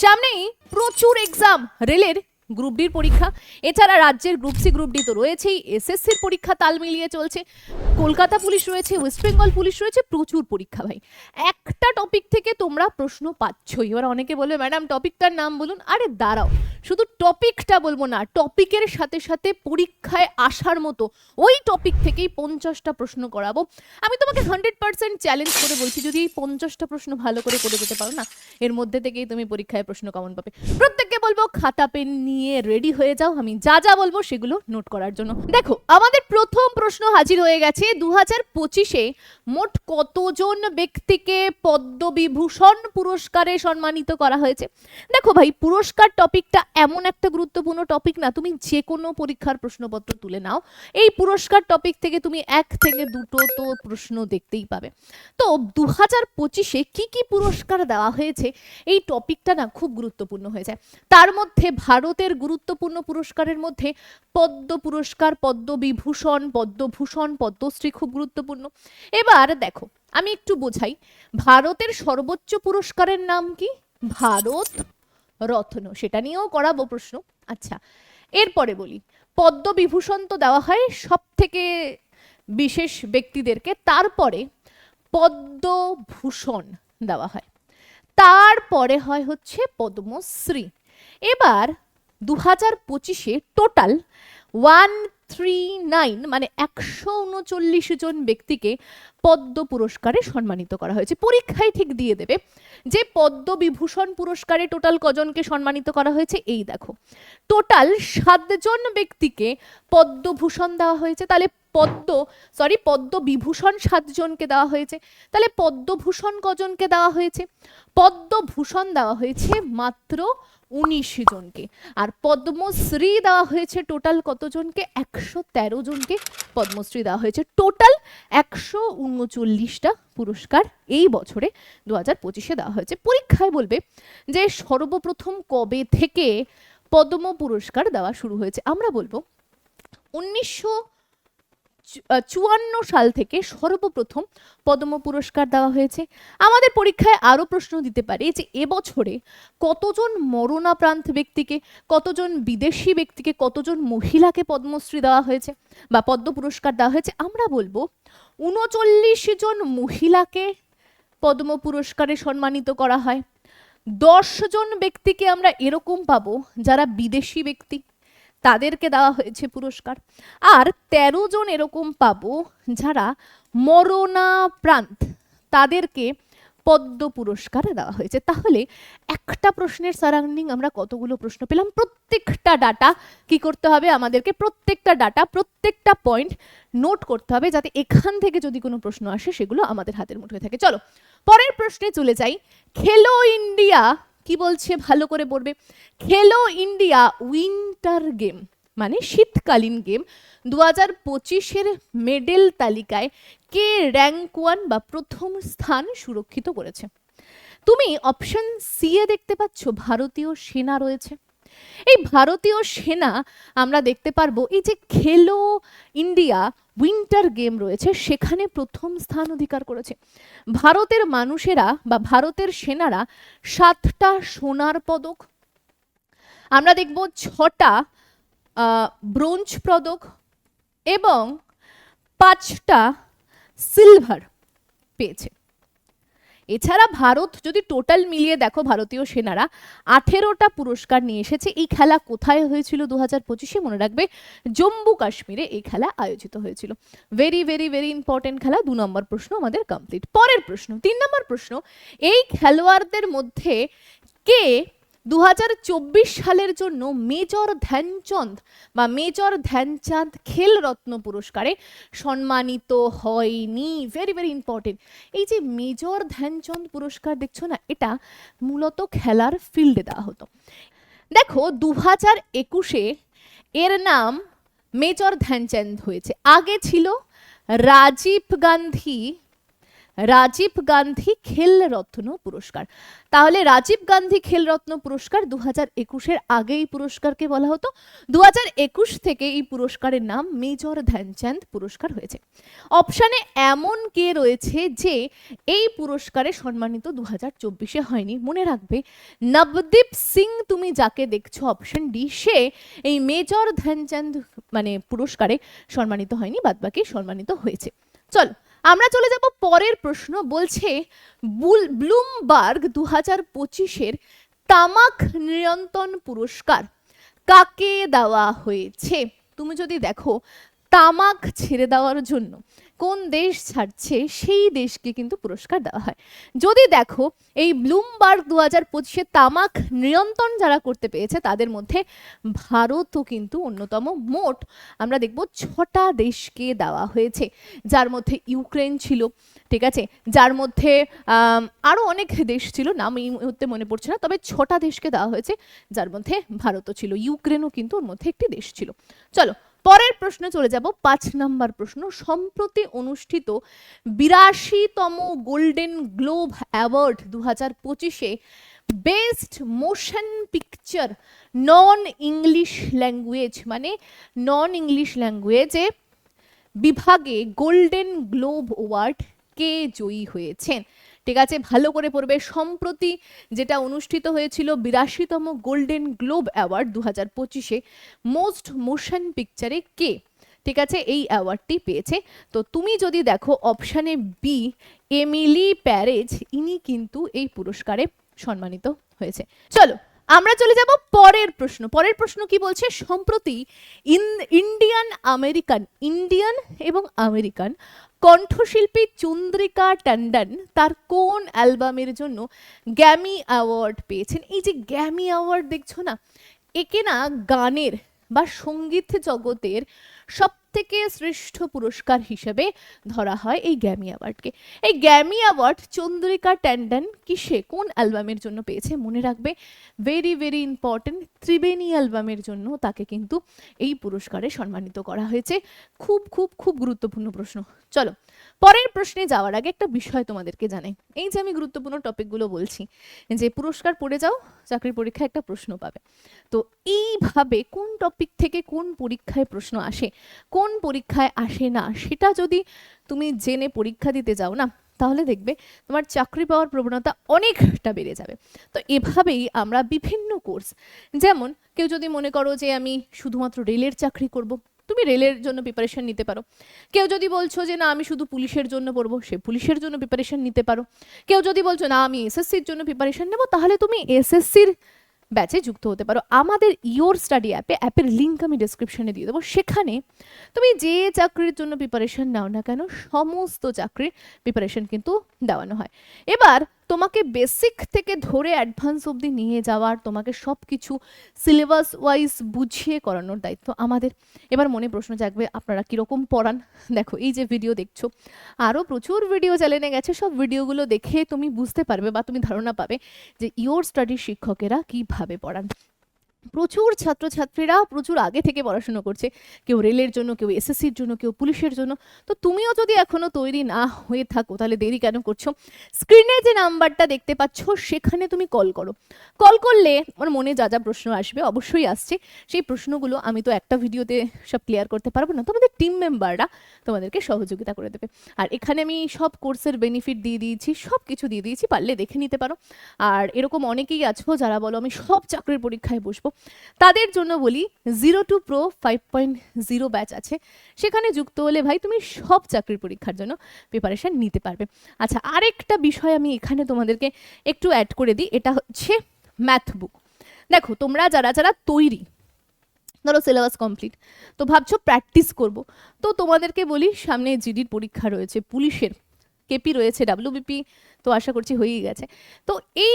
সামনেই প্রচুর এক্সাম রেলের গ্রুপ ডির পরীক্ষা। এছাড়া রাজ্যের গ্রুপ সি গ্রুপ ডি তো রয়েছেই। এসএসসির পরীক্ষা তাল মিলিয়ে চলছে। কলকাতা পুলিশ রয়েছে ওয়েস্ট বেঙ্গল পুলিশ রয়েছে, প্রচুর পরীক্ষা ভাই। একটা টপিক থেকে তোমরা প্রশ্ন পাচ্ছই। এবার অনেকে বলবে ম্যাডাম টপিকটার নাম বলুন। আরে, দাঁড়াও। শুধু টপিকটা বলব না টপিকের সাথে সাথে পরীক্ষায় আসার মতো ওই টপিক থেকেই পঞ্চাশটা প্রশ্ন করাবো। আমি তোমাকে হান্ড্রেড পার্সেন্ট চ্যালেঞ্জ করে বলছি, যদি এই পঞ্চাশটা প্রশ্ন ভালো করে করে যেতে পারো না, এর মধ্যে থেকেই তুমি পরীক্ষায় প্রশ্ন কমন পাবে। প্রত্যেককে বলব, খাতা, পেন নিয়ে রেডি হয়ে যাও, আমি যা যা বলব সেগুলো নোট করার জন্য। দেখো, আমাদের প্রথম প্রশ্ন হাজির হয়ে গেছে দু হাজার পঁচিশে মোট কতজন ব্যক্তিকে পদ্মবিভূষণ পুরস্কারে সম্মানিত করা হয়েছে? দেখো ভাই, পুরস্কার টপিকটা এমন একটা গুরুত্বপূর্ণ টপিক না, তুমি যে কোনো পরীক্ষার প্রশ্নপত্র তুলে নাও। এই পুরস্কার টপিক থেকে তুমি এক থেকে দুটো তো প্রশ্ন দেখতেই পাবে। তো দু হাজার পঁচিশে কী কী পুরস্কার দেওয়া হয়েছে? এই টপিকটা না খুব গুরুত্বপূর্ণ হয়ে যায়। তার মধ্যে ভারতের গুরুত্বপূর্ণ পুরস্কারের মধ্যে পদ্ম পুরস্কার, পদ্মবিভূষণ, পদ্মভূষণ, পদ্মশ্রী খুব গুরুত্বপূর্ণ। এবার দেখো, আমি একটু বোঝাই। ভারতের সর্বোচ্চ পুরস্কারের নাম কি? ভারত রত্ন। সেটা নিয়েও করাবো প্রশ্ন। আচ্ছা এরপরে বলি। পদ্মবিভূষণ তো দেওয়া হয় সব থেকে বিশেষ ব্যক্তিদেরকে। তারপরে পদ্মভূষণ দেওয়া হয়। তারপরে হয় হচ্ছে পদ্মশ্রী। এবার দু হাজার পঁচিশে টোটাল ওয়ান থ্রি নাইন মানে একশো উনচল্লিশ জন ব্যক্তিকে পদ্ম পুরস্কারে সম্মানিত করা হয়েছে। পরীক্ষায় ঠিক দিয়ে দেবে যে পদ্মবিভূষণ পুরস্কারে টোটাল কজনকে সম্মানিত করা হয়েছে, এই দেখো। টোটাল সাতজন ব্যক্তিকে পদ্মভূষণ দেওয়া হয়েছে, তাহলে পদ্ম সরি পদ্মবিভূষণ সাতজনকে দেওয়া হয়েছে। তাহলে পদ্মভূষণ কজনকে দেওয়া হয়েছে? পদ্মভূষণ দেওয়া হয়েছে মাত্র উনিশ জনকে। আর পদ্মশ্রী দেওয়া হয়েছে টোটাল কতজনকে একশো তেরো জনকে পদ্মশ্রী দেওয়া হয়েছে। টোটাল একশো উনচল্লিশটা পুরস্কার এই বছরে দু হাজার পঁচিশে দেওয়া হয়েছে। পরীক্ষায় বলবে যে সর্বপ্রথম কবে থেকে পদ্ম পুরস্কার দেওয়া শুরু হয়েছে? আমরা বলব উনিশশো চুয়ান্ন সাল থেকে সর্বপ্রথম পদ্ম পুরস্কার দেওয়া হয়েছে। আমাদের পরীক্ষায় আরও প্রশ্ন দিতে পারে যে, এবছরে কতজন মরণাপ্রান্ত ব্যক্তিকে, কতজন বিদেশি ব্যক্তিকে, কতজন মহিলাকে পদ্মশ্রী দেওয়া হয়েছে বা পদ্ম পুরস্কার দেওয়া হয়েছে? আমরা বলব উনচল্লিশ জন মহিলাকে পদ্ম পুরস্কারে সম্মানিত করা হয়। দশ জন ব্যক্তিকে আমরা এরকম পাবো যারা বিদেশি ব্যক্তি। তাদেরকে দেওয়া হয়েছে পুরস্কার। আর তেরো জন এরকম পাবো যারা মরণাপ্রান্ত, তাদেরকে পদ্ম পুরস্কার দেওয়া হয়েছে। তাহলে একটা প্রশ্নের সারাউন্ডিং আমরা কতগুলো প্রশ্ন পেলাম? প্রত্যেকটা ডাটা কি করতে হবে? আমাদেরকে প্রত্যেকটা ডাটা, প্রত্যেকটা পয়েন্ট নোট করতে হবে যাতে এখান থেকে যদি কোনো প্রশ্ন আসে সেগুলো আমাদের হাতের মুঠোয় থাকে। চলো, পরের প্রশ্নে চলে যাই। খেলো ইন্ডিয়া কি বলছে? ভালো করে পড়বে। খেলো ইন্ডিয়া উইন্টার গেম মানে শীতকালীন গেম দু হাজার পঁচিশের মেডেল তালিকায় কে র্যাঙ্ক ওয়ান বা প্রথম স্থান সুরক্ষিত করেছে? তুমি অপশন সি এ দেখতে পাচ্ছ, ভারতীয় সেনা রয়েছে। এই ভারতীয় সেনা আমরা দেখতে পারব, এই যে খেলো ইন্ডিয়া উইন্টার গেম রয়েছে, সেখানে প্রথম স্থান অধিকার করেছে। ভারতের মানুষেরা বা ভারতের সেনারা সাতটা সোনার পদক, আমরা দেখব ছটা ব্রোঞ্জ পদক এবং পাঁচটা সিলভার পেয়েছে। এছাড়া ভারত, যদি টোটাল মিলিয়ে দেখো ভারতীয় সেনারা, আঠেরোটা পুরস্কার নিয়ে এসেছে। এই খেলা কোথায় হয়েছিল দু হাজার পঁচিশে মনে রাখবে? জম্মু কাশ্মীরে এই খেলা আয়োজিত হয়েছিল। ভেরি ভেরি ভেরি ইম্পর্টেন্ট খেলা, দু নম্বর প্রশ্ন আমাদের কমপ্লিট পরের প্রশ্ন, তিন নম্বর প্রশ্ন, এই খেলোয়াড়দের মধ্যে কে দু হাজার চব্বিশ সালের জন্য মেজর ধ্যানচন্দ বা মেজর ধ্যানচাঁদ খেল রত্ন পুরস্কারে সম্মানিত হয়নি। ভেরি ভেরি ইম্পর্টেন্ট এই যে মেজর ধ্যানচন্দ পুরস্কার দেখছ না, এটা মূলত খেলার ফিল্ডে দেওয়া হতো। দেখো দু হাজার একুশে এর নাম মেজর ধ্যানচাঁদ হয়েছে। আগে ছিল রাজীব গান্ধী রাজীব গান্ধী খেলরত্ন পুরস্কার। তাহলে রাজীব গান্ধী খেলরত্ন পুরস্কার দু হাজার একুশের আগে এই পুরস্কারকে বলা হতো। দু হাজার একুশ থেকে এই পুরস্কারের নাম মেজর ধ্যানচাঁদ পুরস্কার হয়েছে। অপশানে এমন কে রয়েছে যে এই পুরস্কারে সম্মানিত দু হাজার চব্বিশে হয়নি। মনে রাখবে, নবদীপ সিং তুমি যাকে দেখছ অপশন ডি, সে এই মেজর ধ্যানচাঁদ মানে পুরস্কারে সম্মানিত হয়নি, বাদবাকি সম্মানিত হয়েছে। চলো আমরা চলে যাব পরের প্রশ্ন, বলছে বুল, ব্লুমবার্গ দু হাজার পঁচিশের তামাক নিয়ন্ত্রণ পুরস্কার কাকে দেওয়া হয়েছে? তুমি যদি দেখো, তামাক ছেড়ে দেওয়ার জন্য কোন দেশ ছাড়ছে সেই দেশকে কিন্তু পুরস্কার দেওয়া হয়। যদি দেখো, এই ব্লুমবার্গ দু হাজার পঁচিশে তামাক নিয়ন্ত্রণ যারা করতে পেরেছে, তাদের মধ্যে ভারতও কিন্তু অন্যতম। মোট আমরা দেখব ছটা দেশকে দেওয়া হয়েছে, যার মধ্যে ইউক্রেন ছিল, ঠিক আছে? যার মধ্যে আরও অনেক দেশ ছিল, নাম এই মুহূর্তে মনে পড়ছে না, তবে ছটা দেশকে দেওয়া হয়েছে, যার মধ্যে ভারতও ছিল, ইউক্রেনও কিন্তু ওর মধ্যে একটি দেশ ছিল। চলো পরের প্রশ্নে চলে যাব। পাঁচ নাম্বার প্রশ্ন, সম্প্রতি অনুষ্ঠিত বিরাশিতম গোল্ডেন গ্লোব অ্যাওয়ার্ড দু হাজার পঁচিশে best motion picture non English language মানে নন ইংলিশ ল্যাঙ্গুয়েজে বিভাগে গোল্ডেন গ্লোব অ্যাওয়ার্ড কে জয়ী হয়েছেন? ঠিক আছে? ভালো করে পড়বে। সম্প্রতি যেটা অনুষ্ঠিত হয়েছিল বিরাশিতম গোল্ডেন গ্লোব অ্যাওয়ার্ড দু হাজার পঁচিশে, মোস্ট মোশন পিকচারে কে? ঠিক আছে? এই অ্যাওয়ার্ডটি পেয়েছে। তো তুমি যদি দেখো অপশানে বি, এমিলি প্যারেজ, ইনি কিন্তু এই পুরস্কারে সম্মানিত হয়েছে। চলো, আমরা চলে যাব পরের প্রশ্ন। পরের প্রশ্ন কি বলছে? সম্প্রতি ইন, ইন্ডিয়ান আমেরিকান, ইন্ডিয়ান এবং আমেরিকান কণ্ঠশিল্পী চন্দ্রিকা ট্যান্ডন তার কোন অ্যালবামের জন্য গ্যামি অ্যাওয়ার্ড পেয়েছেন? এই যে গ্যামি অ্যাওয়ার্ড দেখছ না, একে না গানের বা সংগীত জগতের সব থেকে শ্রেষ্ঠ পুরস্কার হিসেবে ধরা হয় এই গ্যামি অ্যাওয়ার্ডকে এই গ্যামি অ্যাওয়ার্ড চন্দ্রিকা ট্যান্ডন কিসে, কোন অ্যালবামের জন্য পেয়েছে মনে রাখবে? ভেরি ভেরি ইম্পর্টেন্ট ত্রিবেণী অ্যালবামের জন্য তাকে কিন্তু এই পুরস্কারে সম্মানিত করা হয়েছে। খুব খুব খুব গুরুত্বপূর্ণ প্রশ্ন। চলো, পরের প্রশ্নে যাওয়ার আগে একটা বিষয় তোমাদেরকে জানাই। এই যে আমি গুরুত্বপূর্ণ টপিকগুলো বলছি, যে পুরস্কার পড়ে যাও, চাকরির পরীক্ষায় একটা প্রশ্ন পাবে। তো এইভাবে কোন টপিক থেকে কোন পরীক্ষায় প্রশ্ন আসে, কোন পরীক্ষায় আসে না, সেটা যদি তুমি জেনে পরীক্ষা দিতে যাও না, তাহলে দেখবে তোমার চাকরি পাওয়ার প্রবণতা অনেকটা বেড়ে যাবে। তো এভাবেই আমরা বিভিন্ন কোর্স যেমন কেউ যদি মনে করো যে আমি শুধুমাত্র রেলের চাকরি করব, তুমি রেলের জন্য প্রিপারেশন নিতে পারো। কেউ যদি বলছো যে না, আমি শুধু পুলিশের জন্য পড়ব, সে পুলিশের জন্য প্রিপারেশন নিতে পারো। কেউ যদি বলছো না, আমি এসএসসির জন্য প্রিপারেশন নেব, তাহলে তুমি এসএসসির ব্যাচে যুক্ত হতে পারো। আমাদের ইয়োর স্টাডি অ্যাপে অ্যাপের লিঙ্ক আমি ডিসক্রিপশনে দিয়ে দেবো। সেখানে তুমি যে চাকরির জন্য প্রিপারেশন নাও না কেন, সমস্ত চাকরির প্রিপারেশন কিন্তু দেওয়ানো হয়। এবার তোমাকে বেসিক থেকে ধরে অ্যাডভান্স অবধি নিয়ে যাওয়ার, তোমাকে সব কিছু সিলেবাস ওয়াইজ বুঝিয়ে করানোর দায়িত্ব আমাদের। এবার মনে প্রশ্ন জাগবে, আপনারা কীরকম পড়ান? দেখো, এই যে ভিডিও দেখছ আরও প্রচুর ভিডিও চ্যানেলে গেছে, সব ভিডিওগুলো দেখে তুমি বুঝতে পারবে বা তুমি ধারণা পাবে যে ইয়োর স্টাডির শিক্ষকেরা কীভাবে পড়ান। প্রচুর ছাত্রছাত্রীরা প্রচুর আগে থেকে পড়াশুনো করছে। কেউ রেলের জন্য, কেউ এসএসসির জন্য, কেউ পুলিশের জন্য। তো তুমিও যদি এখনও তৈরি না হয়ে থাকো, তাহলে দেরি কেন করছ? স্ক্রিনে যে নাম্বারটা দেখতে পাচ্ছ, সেখানে তুমি কল করো। কল করলে আমার মনে যা যা প্রশ্ন আসবে অবশ্যই আসছে। সেই প্রশ্নগুলো আমি তো একটা ভিডিওতে সব ক্লিয়ার করতে পারব না। তোমাদের টিম মেম্বাররা তোমাদেরকে সহযোগিতা করে দেবে। আর এখানে আমি সব কোর্সের বেনিফিট দিয়ে দিয়েছি সব কিছু দিয়ে দিয়েছি, পারলে দেখে নিতে পারো। আর এরকম অনেকেই আছো যারা বলো, আমি সব চাকরির পরীক্ষায় বসবো। তাদের জন্য বলি zero to pro five point zero batch আছে। সেখানে যুক্ত হলে ভাই তুমি সব চাকরির পরীক্ষার জন্য প্রিপারেশান নিতে পারবে। আচ্ছা আরেকটা বিষয় আমি এখানে তোমাদেরকে একটু অ্যাড করে দিই, এটা হচ্ছে ম্যাথ বুক দেখো, তোমরা যারা যারা তৈরি, ধরো সিলেবাস কমপ্লিট তো ভাবছ প্র্যাকটিস করব। তো তোমাদেরকে বলি সামনে জিডির পরীক্ষা রয়েছে পুলিশের। কেপি রয়েছে ডাব্লিউবিপি তো আশা করছি হয়েই গেছে। তো এই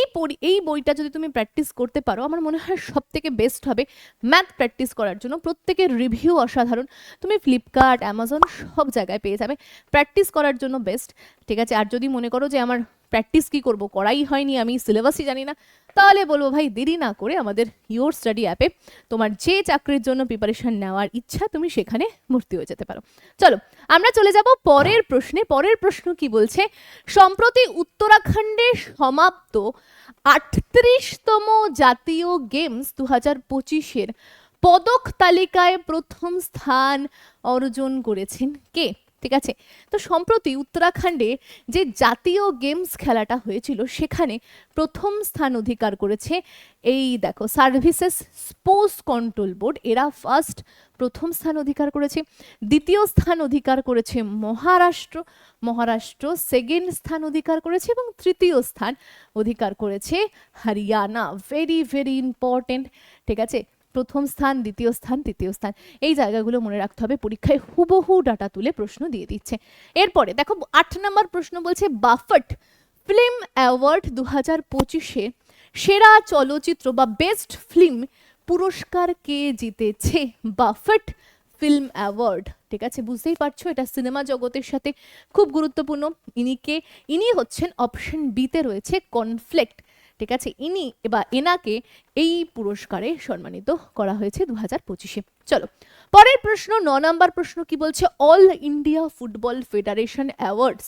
এই বইটা যদি তুমি প্র্যাকটিস করতে পারো, আমার মনে হয় সব থেকে বেস্ট হবে ম্যাথ প্র্যাকটিস করার জন্য। প্রত্যেকের রিভিউ অসাধারণ। তুমি ফ্লিপকার্ট অ্যামাজন সব জায়গায় পেয়ে যাবে। প্র্যাকটিস করার জন্য বেস্ট ঠিক আছে? আর যদি মনে করো যে আমার প্র্যাকটিস কি করব? করাই হয়নি, আমি সিলেবাসই জানি না। তাহলে বলব ভাই, দেরি না করে আমাদের ইয়োর স্টাডি অ্যাপে তোমার যে চাকরির জন্য প্রিপারেশন নেওয়ার ইচ্ছা তুমি সেখানে ভর্তি হয়ে যেতে পারো। চলো, আমরা চলে যাব পরের প্রশ্নে। পরের প্রশ্ন কি বলছে? সম্প্রতি উত্তরাখণ্ডে সমাপ্ত আটত্রিশতম জাতীয় গেমস দু হাজার পঁচিশের পদক তালিকায় প্রথম স্থান অর্জন করেছেন কে? ঠিক আছে? তো সম্প্রতি উত্তরাখণ্ডে যে জাতীয় গেমস খেলাটা হয়েছিল, সেখানে প্রথম স্থান অধিকার করেছে এই দেখো, সার্ভিসেস স্পোর্টস কন্ট্রোল বোর্ড। এরা ফার্স্ট প্রথম স্থান অধিকার করেছে। দ্বিতীয় স্থান অধিকার করেছে মহারাষ্ট্র। মহারাষ্ট্র সেকেন্ড স্থান অধিকার করেছে এবং তৃতীয় স্থান অধিকার করেছে হরিয়ানা। ভেরি ভেরি ইম্পর্টেন্ট ঠিক আছে? প্রথম স্থান, দ্বিতীয় স্থান, তৃতীয় স্থান, এই জায়গাগুলো মনে রাখতে হবে। পরীক্ষায় হুবহু ডাটা তুলে প্রশ্ন দিয়ে দিচ্ছে। এরপরে দেখো, আট নম্বর প্রশ্ন বলছে, বাফট ফিল্ম অ্যাওয়ার্ড দু হাজার পঁচিশে সেরা চলচ্চিত্র বা বেস্ট ফিল্ম পুরস্কার কে জিতেছে? BAFTA film award. ঠিক আছে, বুঝতেই পারছ, এটা সিনেমা জগতের সাথে খুব গুরুত্বপূর্ণ। ইনিকে ইনি হচ্ছেন অপশন বিতে রয়েছে কনফ্লিক্ট। ঠিক আছে? ইনি বা এনাকে এই পুরস্কারে সম্মানিত করা হয়েছে দু হাজার পঁচিশে। চলো, পরের প্রশ্ন, ন নম্বর প্রশ্ন কি বলছে? All India football federation awards.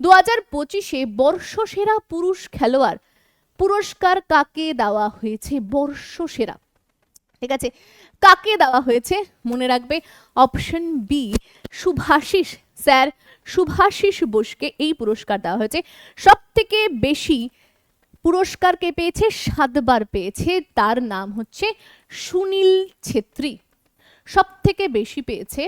দু হাজার পঁচিশে বর্ষসেরা পুরুষ খেলোয়াড়, পুরস্কার কাকে দেওয়া হয়েছে? বর্ষসেরা। ঠিক আছে? কাকে দেওয়া হয়েছে? মনে রাখবে, option B Subhashis sir Subhashis বোসকে এই পুরস্কার দেওয়া হয়েছে। সব থেকে বেশি পুরস্কার কে পেয়েছে? সাতবার পেয়েছে। তার নাম হচ্ছে সুনীল ছেত্রী। সব থেকে বেশি পেয়েছে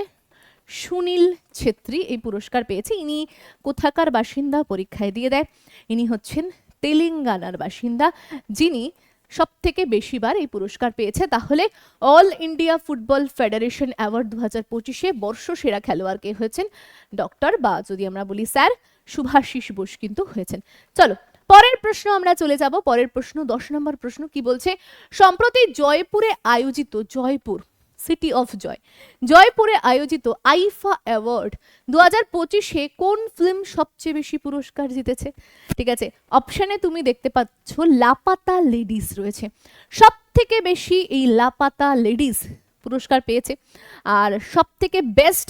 সুনীল ছেত্রী এই পুরস্কার পেয়েছে। ইনি কোথাকার বাসিন্দা? পরীক্ষায় দিয়ে দেয়। ইনি হচ্ছেন তেলেঙ্গানার বাসিন্দা, যিনি সব থেকে বেশিবার এই পুরস্কার পেয়েছে। তাহলে all India football federation award দু হাজার পঁচিশে বর্ষ সেরা খেলোয়াড় কে হয়েছেন? ডক্টর বা যদি আমরা বলি স্যার শুভাশিস বোস কিন্তু হয়েছেন। চলো পরের প্রশ্ন আমরা চলে যাব। পরের প্রশ্ন, দশ নম্বর প্রশ্ন কি বলছে? সম্প্রতি জয়পুরে আয়োজিত জয়পুর সিটি অফ জয় জয়পুরে আয়োজিত আইফা অ্যাওয়ার্ড দু হাজার পঁচিশে কোন ফিল্ম সবচেয়ে বেশি পুরস্কার জিতেছে? ঠিক আছে অপশানে তুমি দেখতে পাচ্ছ, লাপাতা লেডিস রয়েছে। সব থেকে বেশি এই লাপাতা লেডিস পুরস্কার পেয়েছে। আর সব থেকে বেস্ট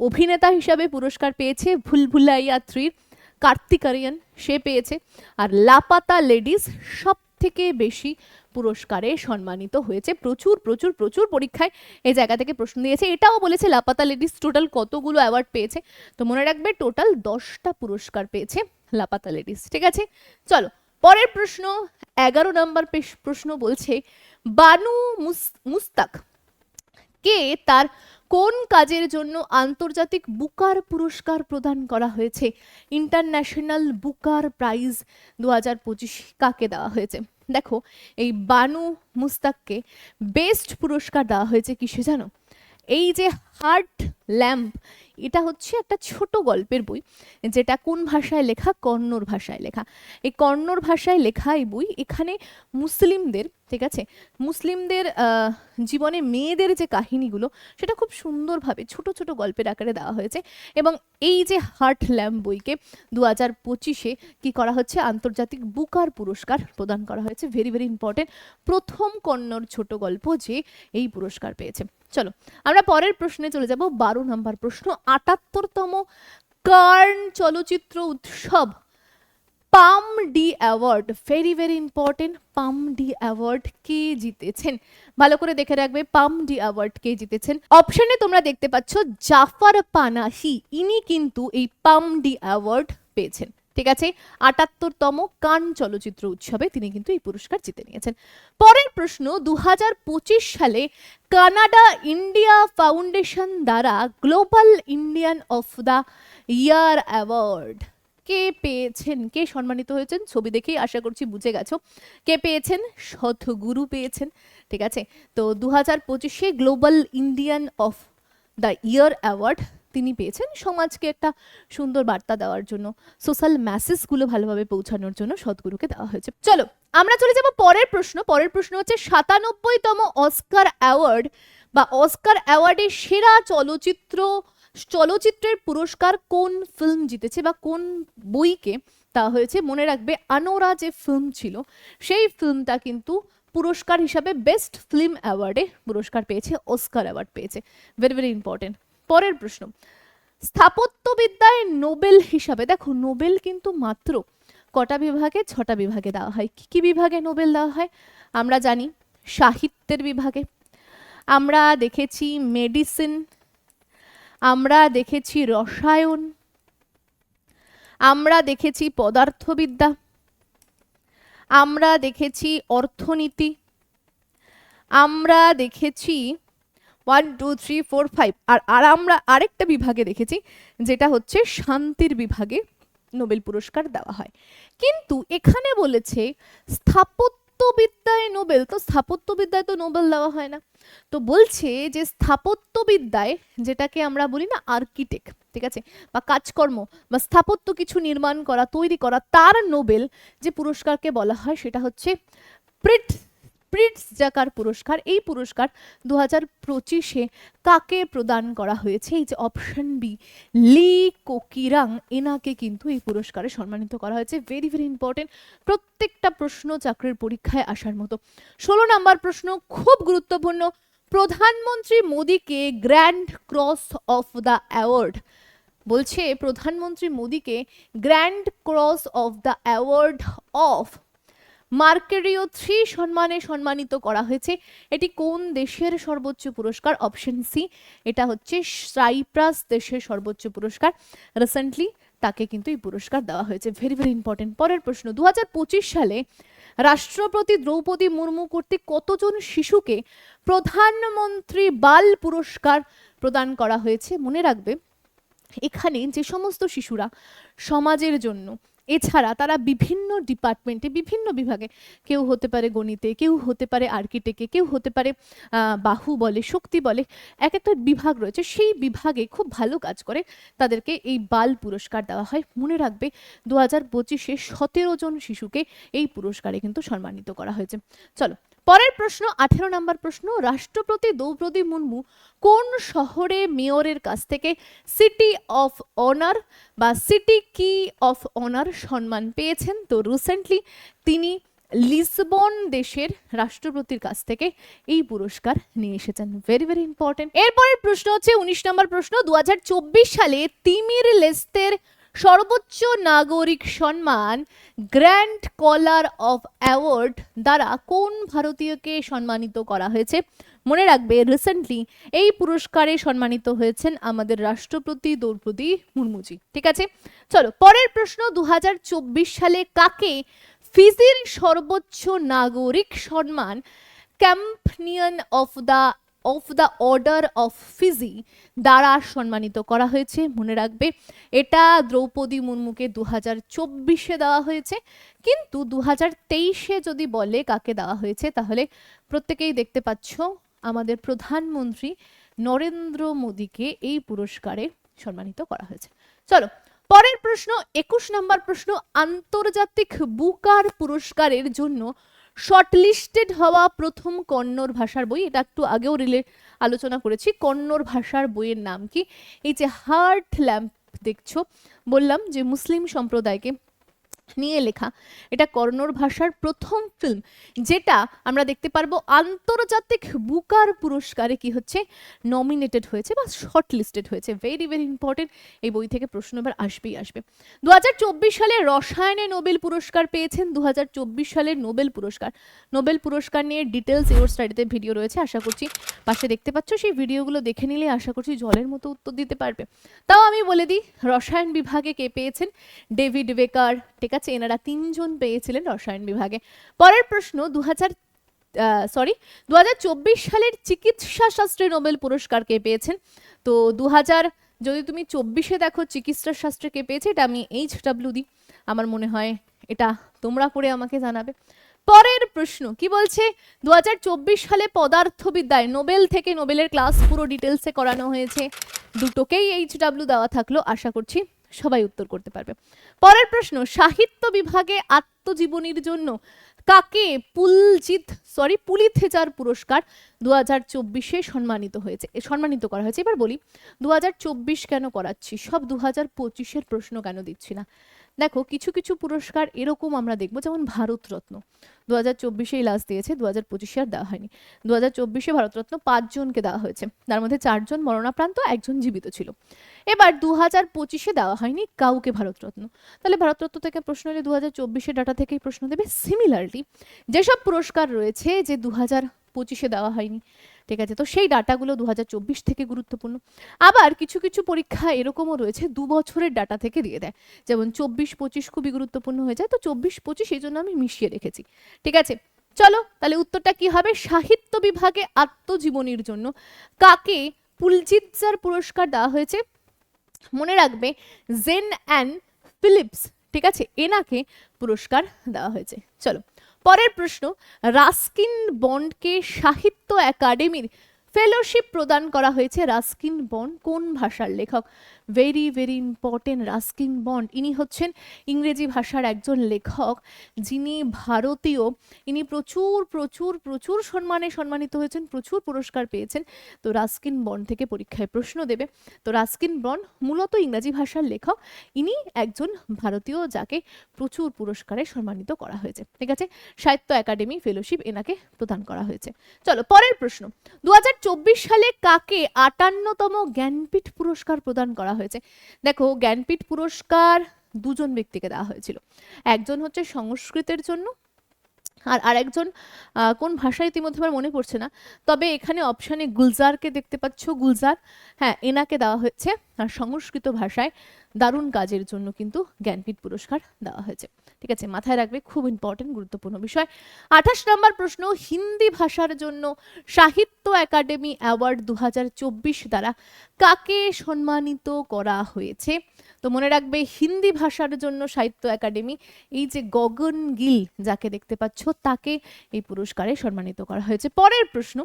অভিনেতা হিসাবে পুরস্কার পেয়েছে ভুলভুলাইয়া থ্রির কার্তিক আরিয়ান সে পেয়েছে। আর লাপাতা লেডিস সব থেকে বেশি পুরস্কারে সম্মানিত হয়েছে। প্রচুর প্রচুর প্রচুর পরীক্ষায় এই জায়গা থেকে প্রশ্ন দিয়েছে। এটাও বলেছে লাপাতা লেডিস টোটাল কতগুলো অ্যাওয়ার্ড পেয়েছে। তো মনে রাখবে টোটাল দশটা পুরস্কার পেয়েছে লাপাতা লেডিস। ঠিক আছে? চলো, পরের প্রশ্ন, এগারো নম্বর প্রশ্ন বলছে, বানু মুস্তাক কে তার কোন কাজের জন্য আন্তর্জাতিক বুকার পুরস্কার প্রদান করা হয়েছে? ইন্টারন্যাশনাল বুকার প্রাইজ দু হাজার পঁচিশ কাকে দেওয়া হয়েছে? দেখো, এই বানু মুস্তাককে বেস্ট পুরস্কার দেওয়া হয়েছে কিসে জানো? এই যে হার্ট ল্যাম্প, এটা হচ্ছে একটা ছোট গল্পের বই যেটা কোন ভাষায় লেখা কন্নড় ভাষায় লেখা। এই কন্নড় ভাষায় লেখা এই বই এখানে মুসলিমদের, ঠিক আছে? মুসলিমদের জীবনে মেয়েদের যে কাহিনীগুলো, সেটা খুব সুন্দরভাবে ছোট ছোট গল্পের আকারে দেওয়া হয়েছে এবং এই যে হার্ট ল্যাম্প বইকে দু হাজার পঁচিশে কী করা হচ্ছে? আন্তর্জাতিক বুকার পুরস্কার প্রদান করা হয়েছে। ভেরি ভেরি ইম্পর্টেন্ট প্রথম কন্নড় ছোট গল্প যে এই পুরস্কার পেয়েছে। চলো, আমরা পরের প্রশ্নে চলে যাব। বারো নম্বর প্রশ্ন, আটাত্তরতম কার্ন চলচ্চিত্র উৎসব, Palme de award very very important Palme de award কে জিতেছেন? ভালো করে দেখে রাখবে, পাম ডি অ্যাওয়ার্ড কে জিতেছেন। অপশনে তোমরা দেখতে পাচ্ছ, জাফর পানাহি, ইনি কিন্তু এই পাম ডি অ্যাওয়ার্ড পেয়েছেন। ঠিক আছে? আটাত্তরতম কান চলচ্চিত্র উৎসবে তিনি কিন্তু এই পুরস্কার জিতে নিয়েছেন। পরের প্রশ্ন দু হাজার পঁচিশ সালে কানাডা ইন্ডিয়া ফাউন্ডেশন দ্বারা global Indian of the year award কে পেয়েছেন? কে সম্মানিত হয়েছেন? ছবি দেখেই আশা করছি বুঝে গেছো। কে পেয়েছেন? সৎগুরু পেয়েছেন। ঠিক আছে? তো দু হাজার পঁচিশে global Indian of the year award তিনি পেয়েছেন সমাজকে একটা সুন্দর বার্তা দেওয়ার জন্য সোশ্যাল মেসেজগুলো ভালোভাবে পৌঁছানোর জন্য সদ্গুরুকে দেওয়া হয়েছে। চলো, আমরা চলে যাব পরের প্রশ্ন। পরের প্রশ্ন হচ্ছে, সাতানব্বইতম অস্কার অ্যাওয়ার্ড বা অস্কার অ্যাওয়ার্ডে সেরা চলচ্চিত্র, চলচ্চিত্রের পুরস্কার কোন ফিল্ম জিতেছে বা কোন বইকে তা হয়েছে? মনে রাখবে, আনোরা যে ফিল্ম ছিল, সেই ফিল্মটা কিন্তু পুরস্কার হিসাবে বেস্ট ফিল্ম অ্যাওয়ার্ডে পুরস্কার পেয়েছে, অস্কার অ্যাওয়ার্ড পেয়েছে। ভেরি ভেরি ইম্পর্টেন্ট পরের প্রশ্ন। স্থাপত্যবিদ্যায় নোবেল হিসাবে, দেখো নোবেল কিন্তু মাত্র কটা বিভাগে, ছটা বিভাগে দেওয়া হয়। কি কি বিভাগে নোবেল দেওয়া হয়? আমরা জানি সাহিত্যের বিভাগে। আমরা দেখেছি মেডিসিন। আমরা দেখেছি রসায়ন। আমরা দেখেছি পদার্থবিদ্যা। আমরা দেখেছি অর্থনীতি। আমরা দেখেছি one two three four five আর আর আমরা আরেকটা বিভাগে দেখেছি, যেটা হচ্ছে শান্তির বিভাগে নোবেল পুরস্কার দেওয়া হয়। কিন্তু এখানে বলেছে স্থাপত্যবিদ্যায় নোবেল, তো স্থাপত্যবিদ্যায় তো নোবেল দেওয়া হয় না। তো বলছে যে স্থাপত্যবিদ্যায়, যেটাকে আমরা বলি না আর্কিটেক্ট, ঠিক আছে, বা কাজকর্ম, বা স্থাপত্য কিছু নির্মাণ করা, তৈরি করা, তার নোবেল যে পুরস্কারকে বলা হয়, সেটা হচ্ছে প্রিট প্রিটস জাকার পুরস্কার, এই পুরস্কার দু হাজার পঁচিশে কাকে প্রদান করা হয়েছে? এই যে অপশন বি লি কোকিরাং, এনাকে কিন্তু এই পুরস্কারে সম্মানিত করা হয়েছে। ভেরি ভেরি ইম্পর্টেন্ট প্রত্যেকটা প্রশ্ন চাকরির পরীক্ষায় আসার মতো। ষোলো নাম্বার প্রশ্ন, খুব গুরুত্বপূর্ণ, প্রধানমন্ত্রী মোদীকে grand cross of the award বলছে, প্রধানমন্ত্রী মোদীকে grand cross of the award of Makarios three সম্মানে সম্মানিত করা হয়েছে। এটি কোন দেশের সর্বোচ্চ পুরস্কার? অপশন সি, এটা হচ্ছে সাইপ্রাস দেশের সর্বোচ্চ পুরস্কার। রিসেন্টলি তাকে কিন্তু এই পুরস্কার দেওয়া হয়েছে। ভেরি ভেরি ইম্পর্টেন্ট পরের প্রশ্ন দু হাজার পঁচিশ সালে রাষ্ট্রপতি দ্রৌপদী মুর্মু কর্তৃক কতজন শিশুকে প্রধানমন্ত্রী বাল পুরস্কার প্রদান করা হয়েছে? মনে রাখবে, এখানে যে সমস্ত শিশুরা সমাজের জন্য এছাড়া তারা বিভিন্ন ডিপার্টমেন্টে বিভিন্ন বিভাগে, কেউ হতে পারে গণিতে, কেউ হতে পারে আর্কিটেক্টে কেউ হতে পারে বাহু বলে, শক্তি বলে এক একটা বিভাগ রয়েছে। সেই বিভাগে খুব ভালো কাজ করে তাদেরকে এই বাল পুরস্কার দেওয়া হয়। মনে রাখবে দু হাজার পঁচিশে সতেরো জন শিশুকে এই পুরস্কারে কিন্তু সম্মানিত করা হয়েছে। চলো পরের প্রশ্ন, আঠেরো নম্বর প্রশ্ন, রাষ্ট্রপতি দ্রৌপদী মুর্মু কোন শহরে মেয়রের কাছ থেকে সিটি অফ অনার বা সিটি কি অফ অনার সম্মান পেয়েছেন? তো রিসেন্টলি তিনি লিসবন দেশের রাষ্ট্রপতির কাছ থেকে এই পুরস্কার নিয়ে এসেছেন। ভেরি ভেরি ইম্পর্টেন্ট এরপরের প্রশ্ন হচ্ছে, উনিশ নম্বর প্রশ্ন দু হাজার চব্বিশ সালে তিমির লেস্তের সর্বোচ্চ নাগরিক সম্মান গ্র্যান্ড কলার অফ অ্যাওয়ার্ড দ্বারা কোন ভারতীয়কে সম্মানিত করা হয়েছে? মনে রাখবে রিসেন্টলি এই পুরস্কারে সম্মানিত হয়েছেন আমাদের রাষ্ট্রপতি দ্রৌপদী মুর্মুজি ঠিক আছে? চলো, পরের প্রশ্ন দু হাজার চব্বিশ সালে কাকে ফিজির সর্বোচ্চ নাগরিক সম্মান companion of the of the order of Fiji দ্বারা সম্মানিত করা হয়েছে। মনে রাখবে, এটা দ্রৌপদী মুর্মুকে দু হাজার চব্বিশে দেওয়া হয়েছে। কিন্তু দু হাজার তেইশে যদি বলে কাকে দেওয়া হয়েছে, তাহলে প্রত্যেকেই দেখতে পাচ্ছ আমাদের প্রধানমন্ত্রী নরেন্দ্র মোদীকে এই পুরস্কারে সম্মানিত করা হয়েছে। চলো, পরের প্রশ্ন, একুশ নম্বর প্রশ্ন, আন্তর্জাতিক বুকার পুরস্কারের জন্য শর্টলিস্টেড হওয়া প্রথম কন্নড় ভাষার বই। এটা একটু আগেও রিলে আলোচনা করেছি। কন্নড় ভাষার বইয়ের নাম কি? এই যে হার্ট ল্যাম্প দেখছ? বললাম যে মুসলিম সম্প্রদায়কে নিয়ে লেখা। এটা কন্নড় ভাষার প্রথম ফিল্ম যেটা আমরা দেখতে পারব আন্তর্জাতিক বুকার পুরস্কারে কি হচ্ছে? নমিনেটেড হয়েছে বা শর্ট লিস্টেড হয়েছে। ভেরি ভেরি ইম্পর্টেন্ট এই বই থেকে প্রশ্ন এবার আসবেই আসবে। দু হাজার চব্বিশ সালে রসায়নে নোবেল পুরস্কার পেয়েছেন। দু সালের নোবেল পুরস্কার। নোবেল পুরস্কার নিয়ে ডিটেলস ইউর স্টাডিতে ভিডিও রয়েছে, আশা করছি পাশে দেখতে পাচ্ছ। সেই ভিডিওগুলো দেখে নিলে আশা করছি জলের মতো উত্তর দিতে পারবে। তাও আমি বলে দিই, রসায়ন বিভাগে কে পেয়েছেন? ডেভিড বেকার, ঠিক আছে? এনারা তিনজন পেয়েছিলেন রসায়ন বিভাগে। পরের প্রশ্ন দু হাজার সরি দু সালের চিকিৎসা শাস্ত্রে নোবেল পুরস্কার কে পেয়েছেন? তো দু হাজার যদি তুমি চব্বিশে দেখো চিকিৎসা শাস্ত্রে কে পেয়েছে, এটা আমি এইচ ডাব্লিউ দিই আমার মনে হয় এটা তোমরা করে আমাকে জানাবে। পরের প্রশ্ন, কি বলছে? দু হাজার চব্বিশ সালে পদার্থবিদ্যায় নোবেল থেকে নোবেলের ক্লাস পুরো ডিটেলসে করানো হয়েছে। দুটোকেই এইচ ডাব্লিউ দেওয়া থাকল, আশা করছি। সবাই উত্তর করতে পারবে। পরের প্রশ্ন, সাহিত্য বিভাগে আত্মজীবনীর জন্য কাকে পুলজিৎ সরি পুলিথেচার পুরস্কার দু হাজার চব্বিশে সম্মানিত হয়েছে? সম্মানিত করা হয়েছে। এবার বলি দু হাজার চব্বিশ কেন করাচ্ছি? সব দু হাজার পঁচিশের প্রশ্ন কেন দিচ্ছি না? দেখো, কিছু কিছু পুরস্কার এরকম আমরা দেখব, যেমন ভারতরত্ন। দু হাজার চব্বিশেই লাস্ট দিয়েছে দু হাজার পঁচিশে আর দেওয়া হয়নি। দু হাজার চব্বিশে ভারতরত্ন পাঁচজনকে দেওয়া হয়েছে। তার মধ্যে চারজন মরণাপ্রান্ত একজন জীবিত ছিল। এবার দু হাজার পঁচিশে দেওয়া হয়নি কাউকে ভারতরত্ন। তাহলে ভারতরত্ন থেকে প্রশ্ন এলে দু হাজার চব্বিশে ডাটা থেকেই প্রশ্ন দেবে। সিমিলারলি যেসব পুরস্কার রয়েছে যে দু হাজার পঁচিশে দেওয়া হয়নি ঠিক আছে? তো সেই ডাটাগুলো দু হাজার চব্বিশ থেকে গুরুত্বপূর্ণ। আবার কিছু কিছু পরীক্ষা এরকমও রয়েছে, দু বছরের ডাটা থেকে দিয়ে দেয়। যেমন চব্বিশ, পঁচিশ খুবই গুরুত্বপূর্ণ হয়ে যায়, তো চব্বিশ, পঁচিশ এই জন্য আমি মিশিয়ে রেখেছি। ঠিক আছে? চলো, তাহলে উত্তরটা কি হবে? সাহিত্য বিভাগে আত্মজীবনীর জন্য। কাকে পুলজিৎজার পুরস্কার দেওয়া হয়েছে? মনে রাখবে, জেন অ্যান্ড ফিলিপস, ঠিক আছে? এনাকে পুরস্কার দেওয়া হয়েছে। চলো। পরের প্রশ্ন, রাস্কিন বন্ডকে সাহিত্য একাডেমির ফেলোশিপ প্রদান করা হয়েছে। রাস্কিন বন্ড কোন ভাষার লেখক? Very very important Ruskin Bond ইনি হচ্ছেন ইংরেজি ভাষার একজন লেখক যিনি ভারতীয়। ইনি প্রচুর প্রচুর প্রচুর সম্মানে সম্মানিত হয়েছেন, প্রচুর পুরস্কার পেয়েছেন। তো রাস্কিন বন্ড থেকে পরীক্ষায় প্রশ্ন দেবে। তো রাস্কিন বন্ড মূলত ইংরাজি ভাষার লেখক। ইনি একজন ভারতীয় যাকে প্রচুর পুরস্কারে সম্মানিত করা হয়েছে। ঠিক আছে? সাহিত্য একাডেমি ফেলোশিপ এনাকে প্রদান করা হয়েছে। চলো, পরের প্রশ্ন। দু হাজার চব্বিশ সালে কাকে আটান্নতম জ্ঞানপীঠ পুরস্কার প্রদান করা হয়েছে? দেখো, জ্ঞানপীঠ পুরস্কার দুজন ব্যক্তিকে দেওয়া হয়েছিল। একজন হচ্ছে সংস্কৃতের জন্য, আর আরেকজন কোন ভাষা ইতিমধ্যে আমার মনে পড়ছে না, তবে এখানে অপশানে গুলজারকে দেখতে পাচ্ছ, গুলজার। হ্যাঁ এনাকে দেওয়া হয়েছে, আর সংস্কৃত ভাষায় দারুণ কাজের জন্য কিন্তু জ্ঞানপীঠ পুরস্কার দেওয়া হয়েছে। ঠিক আছে, মাথায় রাখবে, খুব ইম্পর্টেন্ট গুরুত্বপূর্ণ বিষয়। আঠাশ নম্বর প্রশ্ন, হিন্দি ভাষার জন্য সাহিত্য একাডেমি অ্যাওয়ার্ড দু দ্বারা কাকে সম্মানিত করা হয়েছে? তো মনে রাখবে, হিন্দি ভাষার জন্য সাহিত্য একাডেমি, এই যে গগন গিল যাকে দেখতে পাচ্ছ, তাকে এই পুরস্কারে সম্মানিত করা হয়েছে। পরের প্রশ্ন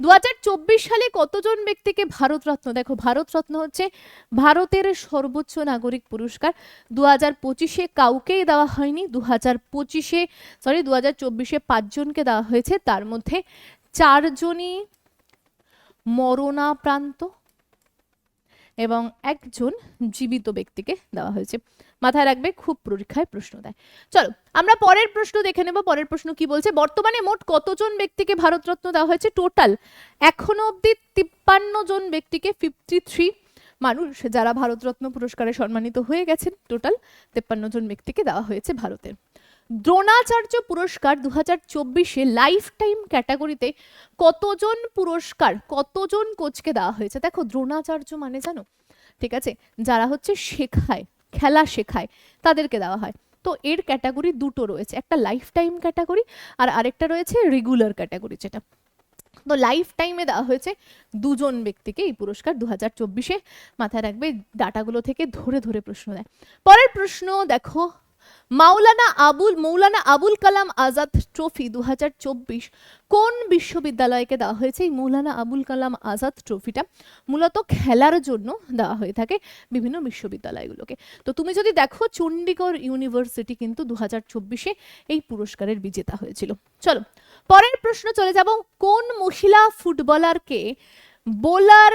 দু হাজার চব্বিশ সালে কতজন ব্যক্তিকে ভারতরত্ন, দেখো ভারতরত্ন হচ্ছে ভারতের সর্বোচ্চ নাগরিক পুরস্কার দু হাজার পঁচিশে কাউকেই দেওয়া হয়নি দু হাজার পঁচিশে সরি দু হাজার চব্বিশে পাঁচজনকে দেওয়া হয়েছে। তার মধ্যে চারজনই মরণাপ্রান্ত এবং একজন জীবিত ব্যক্তিকে দেওয়া হয়েছে। মাথায় রাখবে, খুব পরীক্ষায় প্রশ্ন দেয়। চলো, আমরা পরের প্রশ্ন দেখে নেব। পরের প্রশ্ন কি বলছে? বর্তমানে মোট কতজন ব্যক্তিকে ভারতরত্ন দেওয়া হয়েছে? টোটাল এখনও অবধি তিপ্পান্ন জন ব্যক্তিকে ফিফটি থ্রি মানুষ যারা ভারতরত্ন পুরস্কারে সম্মানিত হয়ে গেছেন টোটাল তেপ্পান্ন জন ব্যক্তিকে দেওয়া হয়েছে ভারতের দ্রোণাচার্য পুরস্কার দু হাজার চব্বিশে লাইফ টাইম ক্যাটাগরিতে কতজন পুরস্কার, কতজন কোচকে দেওয়া হয়েছে? দেখো, দ্রোণাচার্য মানে জানো? ঠিক আছে? যারা হচ্ছে শেখায়, খেলা শেখায়, তাদেরকে দেওয়া হয়। তো এর ক্যাটাগরি দুটো রয়েছে, একটা লাইফ টাইম ক্যাটাগরি আর আরেকটা রয়েছে রেগুলার ক্যাটাগরি যেটা। তো লাইফ টাইমে দেওয়া হয়েছে দুজন ব্যক্তিকে এই পুরস্কার দু হাজার চব্বিশে মাথায় রাখবে। ডাটাগুলো থেকে ধরে ধরে প্রশ্ন দেয়। পরের প্রশ্ন, দেখো মাওলানা আবুল মৌলানা আবুল কালাম আজাদ ট্রফি দুহাজার চব্বিশ কোন বিশ্ববিদ্যালয়কে দেওয়া হয়েছে? এই মৌলানা আবুল কালাম আজাদ ট্রফিটা মূলত খেলার জন্য দেওয়া হয়ে থাকে বিভিন্ন বিশ্ববিদ্যালয়গুলোকে। তো তুমি যদি দেখো চণ্ডীগড় ইউনিভার্সিটি কিন্তু দু চব্বিশে এই পুরস্কারের বিজেতা হয়েছিল। চলো, পরের প্রশ্ন চলে যাব, কোন মহিলা ফুটবলারকে বোলার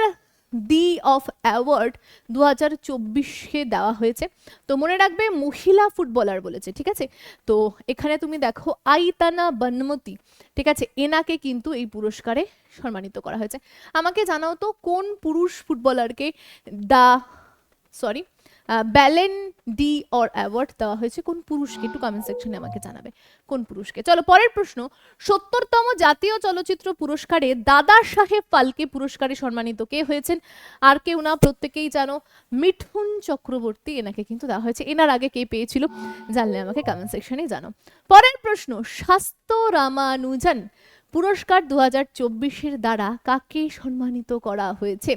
দি অফ অ্যাওয়ার্ড দু হাজার চব্বিশে দেওয়া হয়েছে। তো মনে রাখবে মহিলা ফুটবলার বলেছে, ঠিক আছে? তো এখানে তুমি দেখো আইতানা বনমতি, ঠিক আছে? এনাকে কিন্তু এই পুরস্কারে সম্মানিত করা হয়েছে। আমাকে জানাও তো কোন পুরুষ ফুটবলারকে the sorry Ballon d'Or award দেওয়া হয়েছে। কোন পুরুষকে একটু কমেন্ট সেকশনে আমাকে জানাবে। কোন পুরুষকে? চলো, পরের প্রশ্ন। সত্তরতম জাতীয় চলচ্চিত্র পুরস্কারে দাদা সাহেব ফালকে পুরস্কারে সম্মানিত কে হয়েছেন? আর কেউ না, প্রত্যেকেই জানো, মিঠুন চক্রবর্তী। এনাকে কিন্তু দেওয়া হয়েছে। এনার আগে কে পেয়েছিল? জানলে আমাকে কমেন্ট সেকশনে জানো পরের প্রশ্ন, স্বাস্থ্য রামানুজন পুরস্কার দু হাজার চব্বিশের দ্বারা কাকে সম্মানিত করা হয়েছে?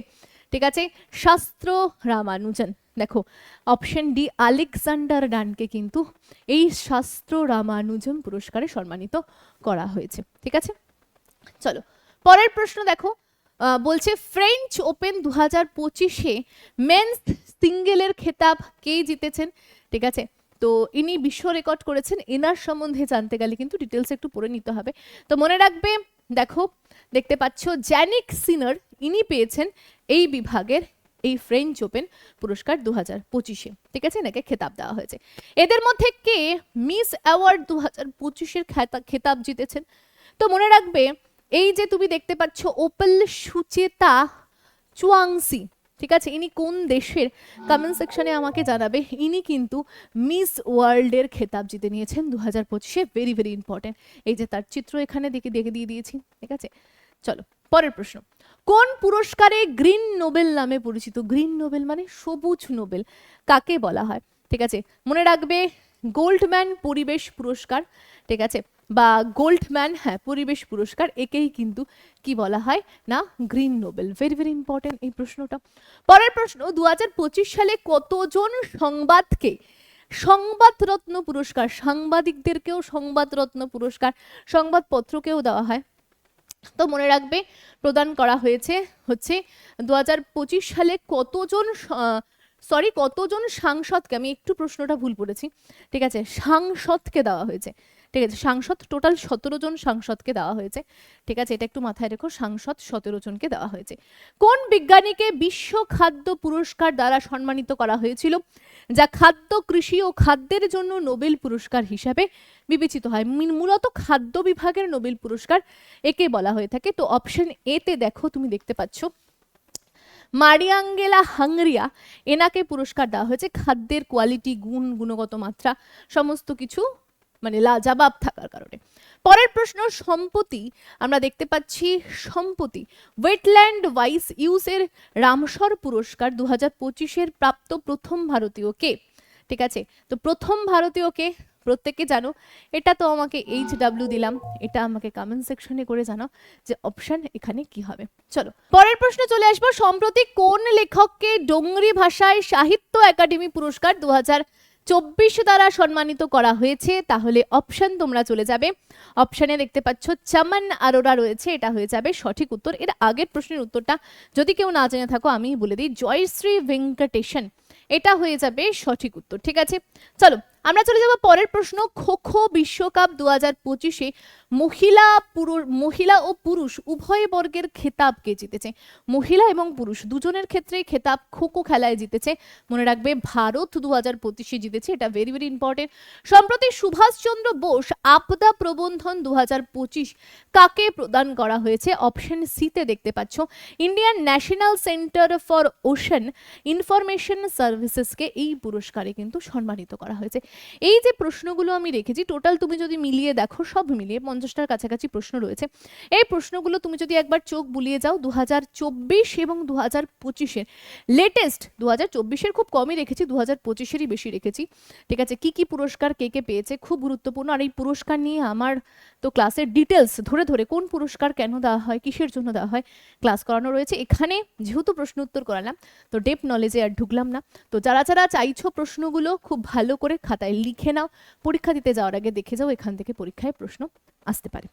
ঠিক আছে শাস্ত্র রামানুজন। দেখো অপশন ডি আলেকজান্ডার ডানকে কিন্তু এই শাস্ত্র রামানুজন পুরস্কারে সম্মানিত করা হয়েছে। ঠিক আছে? চলো, পরের প্রশ্ন দেখো বলছে ফ্রেঞ্চ ওপেন দু হাজার পঁচিশে মেন্স সিঙ্গেলের খেতাব কে জিতেছেন? ঠিক আছে? তো ইনি বিশ্ব রেকর্ড করেছেন, এনার সম্বন্ধে জানতে গেলে কিন্তু ডিটেলস একটু পড়ে নিতে হবে। তো মনে রাখবে, দেখো, দেখতে পাচ্ছ জ্যানিক সিনার ইনি পেয়েছেন এই বিভাগের এই ফ্রেঞ্চ ওপেন পুরস্কার দু হাজার পঁচিশে। ঠিক আছে? এনাকে খেতাব দেওয়া হয়েছে। এদের মধ্যে কে মিস অ্যাওয়ার্ড দু হাজার পঁচিশের খেতাব জিতেছেন? তো মনে রাখবে, এই যে তুমি দেখতে পাচ্ছ ওপেল সুচেতা চুয়াংসি ঠিক আছে? ইনি কোন দেশের? কমেন্ট সেকশনে আমাকে জানাবে। ইনি কিন্তু মিস ওয়ার্ল্ডের খেতাব জিতে নিয়েছেন দু হাজার পঁচিশে। ভেরি ভেরি ইম্পর্টেন্ট এই যে তার চিত্র এখানে দেখে দেখে দিয়ে দিয়েছি। ঠিক আছে? চলো, পরের প্রশ্ন। কোন পুরস্কারে গ্রিন নোবেল নামে পরিচিত? গ্রিন নোবেল মানে সবুজ নোবেল। কাকে বলা হয়? ঠিক আছে, মনে রাখবে গোল্ডম্যান পরিবেশ পুরস্কার, ঠিক আছে? বা গোল্ডম্যান হ্যাঁ পরিবেশ পুরস্কার, একেই কিন্তু কি বলা হয়? না, green Nobel. Very very important এই প্রশ্নটা। পরের প্রশ্ন দু হাজার পঁচিশ সালে কতজন সংবাদকে সংবাদরত্ন পুরস্কার, সাংবাদিকদেরকেও সংবাদরত্ন পুরস্কার, সংবাদপত্রকেও দেওয়া হয়? তো মনে রাখবে, প্রদান করা হয়েছে, হচ্ছে দুহাজার পঁচিশ সালে কতজন সরি কতজন সাংসদকে, আমি একটু প্রশ্নটা ভুল পড়েছি, ঠিক আছে, সাংসদকে দেওয়া হয়েছে। ঠিক আছে, সাংসদ টোটাল সতেরো জন সাংসদকে দেওয়া হয়েছে। ঠিক আছে, এটা একটু মাথায় রেখো, সাংসদ সতেরো জনকে দেওয়া হয়েছে। কোন বিজ্ঞানীকে বিশ্ব খাদ্য পুরস্কার দ্বারা সম্মানিত করা হয়েছিল? যা খাদ্য, কৃষি ও খাদ্যের জন্য নোবেল পুরস্কার হিসাবে বিবেচিত হয়। মূলত খাদ্য বিভাগের নোবেল পুরস্কার একে বলা হয়ে থাকে। তো অপশন এতে দেখো, তুমি দেখতে পাচ্ছ। মারিয়াঙ্গেলা হাংরিয়া, এনাকে পুরস্কার দেওয়া হয়েছে। খাদ্যের কোয়ালিটি গুণ, গুণগত মাত্রা, সমস্ত কিছু মানে লাজাবাব থাকার কারণে। পরের প্রশ্ন, সম্পত্তি। আমরা দেখতে পাচ্ছি সম্পত্তি। ওয়েটল্যান্ড ওয়াইস ইউসের রামসর পুরস্কার দু হাজার পঁচিশের প্রাপ্ত প্রথম ভারতীয় কে? ঠিক আছে? তো প্রথম ভারতীয় কে? প্রত্যেকে জানো। এটা তো আমাকে এইচ ডাব্লিউ দিলাম। এটা আমাকে কমেন্ট সেকশনে করে জানাও যে অপশন এখানে কি হবে। চলো, পরের প্রশ্ন চলে আসব। সম্প্রতি কোন লেখককে ডোংরি ভাষায় সাহিত্য একাডেমি পুরস্কার দু হাজার চব্বিশ দ্বারা সম্মানিত করা হয়েছে, তাহলে অপশান তোমরা চলে যাবে। অপশানে দেখতে পাচ্ছ, চামান আরোরা রয়েছে, এটা হয়ে যাবে সঠিক উত্তর। এর আগের প্রশ্নের উত্তরটা যদি কেউ না জেনে থাকো, আমি বলে দিই, জয়শ্রী ভেঙ্কটেশন, এটা হয়ে যাবে সঠিক উত্তর, ঠিক আছে? চলো, আমরা চলে যাব পরের প্রশ্ন। খোখো বিশ্বকাপ দু হাজার পঁচিশে মহিলা পুরুষ মহিলা ও পুরুষ উভয় বর্গের খেতাবকে জিতেছে। মহিলা এবং পুরুষ দুজনের ক্ষেত্রে খেতাব খো খো খেলায় জিতেছে। মনে রাখবে ভারত দু হাজার পঁচিশে জিতেছে, এটা ভেরি ভেরি ইম্পর্টেন্ট সম্প্রতি সুভাষচন্দ্র বোস আপদা প্রবন্ধন দু হাজার পঁচিশ কাকে প্রদান করা হয়েছে? অপশন সিতে দেখতে পাচ্ছ। Indian national centre for ocean information সার্ভিসেসকে এই পুরস্কারে কিন্তু সম্মানিত করা হয়েছে। এই যে প্রশ্নগুলো আমি রেখেছি টোটাল তুমি যদি মিলিয়ে দেখো, সব মিলিয়ে পঞ্চাশটার কাছাকাছি প্রশ্ন রয়েছে। এই প্রশ্নগুলো তুমি যদি একবার চোখ বুলিয়ে যাও দু হাজার চব্বিশ এবং দু হাজার পঁচিশের লেটেস্ট দু হাজার চব্বিশের খুব কমই রেখেছি দু হাজার পঁচিশেরই বেশি রেখেছি। ঠিক আছে, কি কি পুরস্কার কে কে পেয়েছে খুব গুরুত্বপূর্ণ। আর এই পুরস্কার নিয়ে আমার তো ক্লাসের ডিটেলস ধরে ধরে কোন পুরস্কার কেন দেওয়া হয়, কিসের জন্য দেওয়া হয় ক্লাস করানো রয়েছে। এখানে যেহেতু প্রশ্ন উত্তর করালাম, তো ডেপ নলেজে আর ঢুকলাম না। তো যারা যারা চাইছো প্রশ্নগুলো খুব ভালো করে খাতায় লিখে নাও, পরীক্ষা দিতে যাওয়ার আগে দেখে যাও, এখান থেকে পরীক্ষায় প্রশ্ন আসতে পারে।